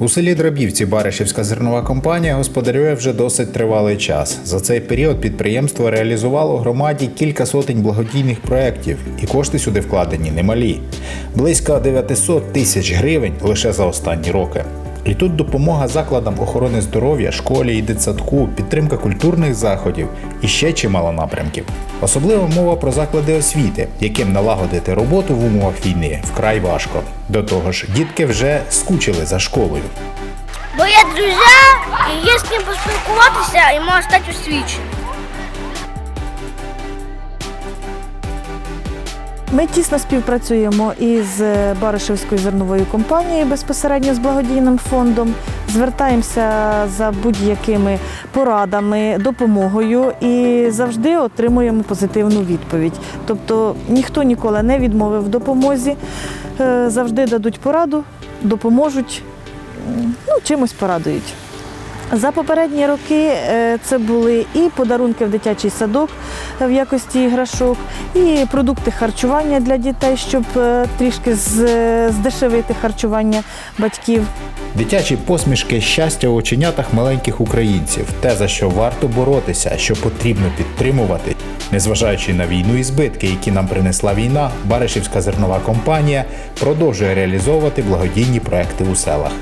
У селі Драбівці Баришівська зернова компанія господарює вже досить тривалий час. За цей період підприємство реалізувало громаді кілька сотень благодійних проєктів, і кошти сюди вкладені немалі. Близько 900 тисяч гривень лише за останні роки. І тут допомога закладам охорони здоров'я, школі і дитсадку, підтримка культурних заходів і ще чимало напрямків. Особливо мова про заклади освіти, яким налагодити роботу в умовах війни вкрай важко. До того ж, дітки вже скучили за школою. Бо є друзі, і є з ким поспілкуватися і можна стати освіченим. Ми тісно співпрацюємо із е, Баришевською зерновою компанією безпосередньо з благодійним фондом. Звертаємося за будь-якими порадами, допомогою і завжди отримуємо позитивну відповідь. Тобто ніхто ніколи не відмовив в допомозі, е, завжди дадуть пораду, допоможуть, ну, чимось порадують. За попередні роки е, це були і подарунки в дитячий садок в якості іграшок, і продукти харчування для дітей, щоб е, трішки здешевити харчування батьків. Дитячі посмішки, щастя у оченятах маленьких українців, те за що варто боротися, що потрібно підтримувати. Незважаючи на війну і збитки, які нам принесла війна, Баришівська зернова компанія продовжує реалізовувати благодійні проекти у селах.